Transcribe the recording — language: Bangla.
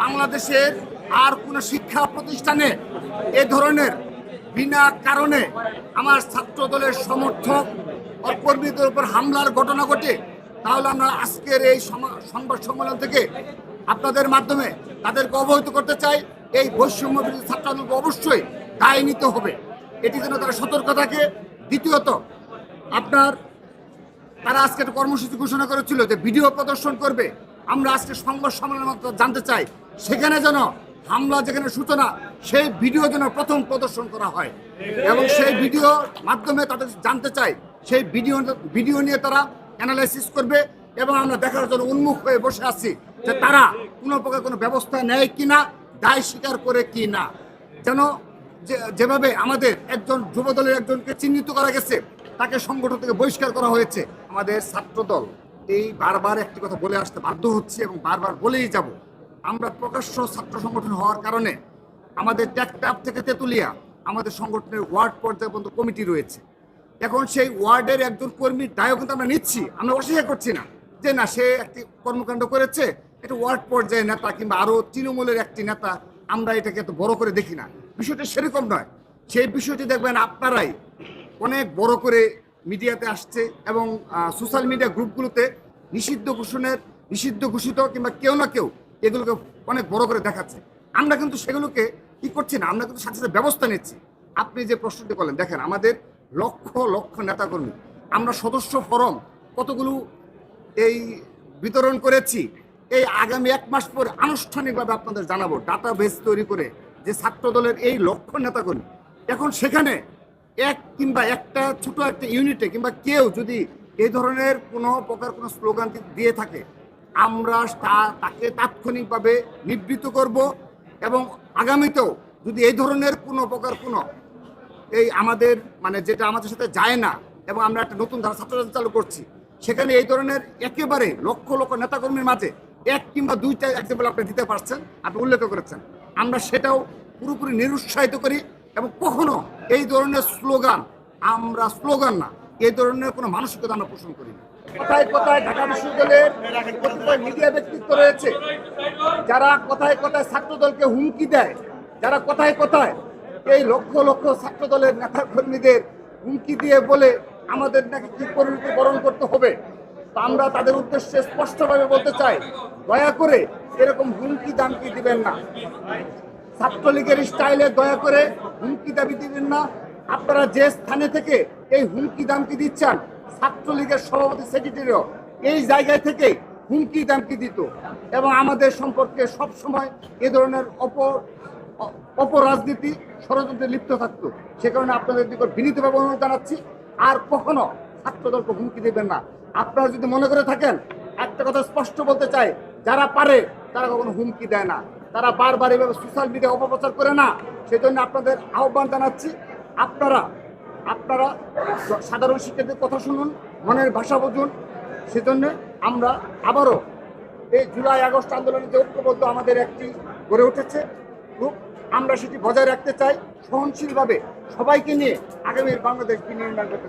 বাংলাদেশের আর কোনো শিক্ষা প্রতিষ্ঠানে এ ধরনের বিনা কারণে আমার ছাত্র দলের সমর্থক ও কর্মীদের উপর হামলার ঘটনা ঘটে, তাহলে আমরা আজকের এই সংবাদ সম্মেলন থেকে আপনাদের মাধ্যমে তাদেরকে অবহিত করতে চাই। এই বৈষম্য বিরোধী ছাত্র আন্দোলনকে অবশ্যই দায় নিতে হবে। এটি যেন তারা সতর্ক থাকে। দ্বিতীয়ত, আপনার, তারা আজকে একটা কর্মসূচি ঘোষণা করেছিল যে ভিডিও প্রদর্শন করবে। আমরা আজকে সংবাদ সম্মেলনের মাধ্যমে জানতে চাই সেখানে যেন হামলা যেখানে সূচনা, সেই ভিডিও যেন প্রথম প্রদর্শন করা হয়। এবং সেই ভিডিও মাধ্যমে তাদের জানতে চাই সেই ভিডিও ভিডিও নিয়ে তারা অ্যানালাইসিস করবে এবং আমরা দেখার জন্য উন্মুখ হয়ে বসে আছি যে তারা কোনো প্রকার কোনো ব্যবস্থা নেয় কি না দায় স্বীকার করে কি না যেন যেভাবে আমাদের একজন যুবদলের একজনকে চিহ্নিত করা গেছে, তাকে সংগঠন থেকে বহিষ্কার করা হয়েছে, আমাদের ছাত্রদল। এই বারবার একটি কথা বলে আসতে বাধ্য হচ্ছে এবং বারবার বলেই যাব। আমরা প্রকাশ্য ছাত্র সংগঠন হওয়ার কারণে আমাদের ট্যাকটাপ থেকে তেতুলিয়া আমাদের সংগঠনের ওয়ার্ড পর্যায়ে পর্যন্ত কমিটি রয়েছে। এখন সেই ওয়ার্ডের একজন কর্মীর দায়ও কিন্তু আমরা নিচ্ছি, আমরা অস্বীকার করছি না যে না, সে একটি কর্মকাণ্ড করেছে, এটা ওয়ার্ড পর্যায়ে নেতা কিংবা আরও তৃণমূলের একটি নেতা, আমরা এটাকে এত বড় করে দেখি না। বিষয়টা সেরকম নয়। সেই বিষয়টি দেখবেন আপনারাই অনেক বড় করে মিডিয়াতে আসছে এবং সোশ্যাল মিডিয়া গ্রুপগুলোতে নিষিদ্ধ ঘোষণের, নিষিদ্ধ ঘোষিত কিংবা কেউ না কেউ এগুলোকে অনেক বড় করে দেখাচ্ছে। আমরা কিন্তু সেগুলোকে কি করছি না, আমরা কিন্তু সাথে সাথে ব্যবস্থা নিচ্ছি। আপনি যে প্রশ্নটি করলেন, দেখেন আমাদের লক্ষ লক্ষ নেতাকর্মী, আমরা সদস্য ফরম কতগুলো এই বিতরণ করেছি, এই আগামী এক মাস পর আনুষ্ঠানিকভাবে আপনাদের জানাব ডাটা বেস তৈরি করে যে ছাত্র দলের এই লক্ষ্য নেতাকর্মী। এখন সেখানে এক কিংবা একটা ছোট একটা ইউনিটে কিংবা কেউ যদি এই ধরনের কোনো প্রকার কোনো স্লোগান দিয়ে থাকে আমরা তাকে তাৎক্ষণিকভাবে নিবৃত করব এবং আগামীতেও যদি এই ধরনের কোনো প্রকার কোনো এই আমাদের মানে যেটা আমাদের সাথে যায় না এবং আমরা একটা নতুন ধারা ছাত্রছাত্রী চালু করছি, সেখানে এই ধরনের একেবারে লক্ষ লক্ষ নেতাকর্মীর মাঝে এক কিংবা দুইটা এক্সাম্পল আপনি দিতে পারছেন, আপনি উল্লেখ করেছেন। আমরা সেটাও পুরোপুরি নিরুৎসাহিত করি এবং কখনো এই ধরনের স্লোগান, আমরা স্লোগান না, এই ধরনের কোনো মানসিকতা আমরা পোষণ করি না। কোথায় কোথায় ঢাকা বিশ্ববিদ্যালয়ের কতিপয় মিডিয়া ব্যক্তিত্ব রয়েছে। যারা কোথায় কোথায় ছাত্র দলকে হুমকি দেয়, যারা কোথায় কোথায় এই লক্ষ লক্ষ ছাত্র দলের নেতা কর্মীদের হুমকি দিয়ে বলে আমাদের নাকি কি পরিণতি বরণ করতে হবে আমরা তাদের উদ্দেশ্যে স্পষ্টভাবে বলতে চাই, দয়া করে এরকম হুমকি দামকি দিবেন না। ছাত্রলীগের স্টাইলে দয়া করে হুমকি দাবি দিবেন না। আপনারা যে স্থানে থেকে এই হুমকি দামকি দিচ্ছেন ছাত্রলীগের সভাপতি সেক্রেটারিও এই জায়গায় থেকে হুমকি দামকি দিত। এবং আমাদের সম্পর্কে সব সময় এ ধরনের অপর অ- অপরাজনীতি ষড়যন্ত্রে লিপ্ত থাকতো। সে কারণে আপনাদের নিকট বিনীতভাবে অনুরোধ জানাচ্ছি, আর কখনো ছাত্রদলকে হুমকি দেবেন না। আপনারা যদি মনে করে থাকেন, একটা কথা স্পষ্ট বলতে চাই, যারা পারে, তারা কখনো হুমকি দেয় না। তারা বারবার এভাবে সোশ্যাল মিডিয়া অপপ্রচার করে না। সেজন্য আপনাদের আহ্বান জানাচ্ছি, আপনারা আপনারা সাধারণ শিক্ষার্থীর কথা শুনুন, মনের ভাষা বুঝুন। সেজন্য আমরা আবারও এই জুলাই আগস্ট আন্দোলনে যে ঐক্যবদ্ধ আমাদের একটি গড়ে উঠেছে আমরা সেটি বজায় রাখতে চাই। সহনশীলভাবে সবাইকে নিয়ে আগামীর বাংলাদেশ বিনির্মাণ করতে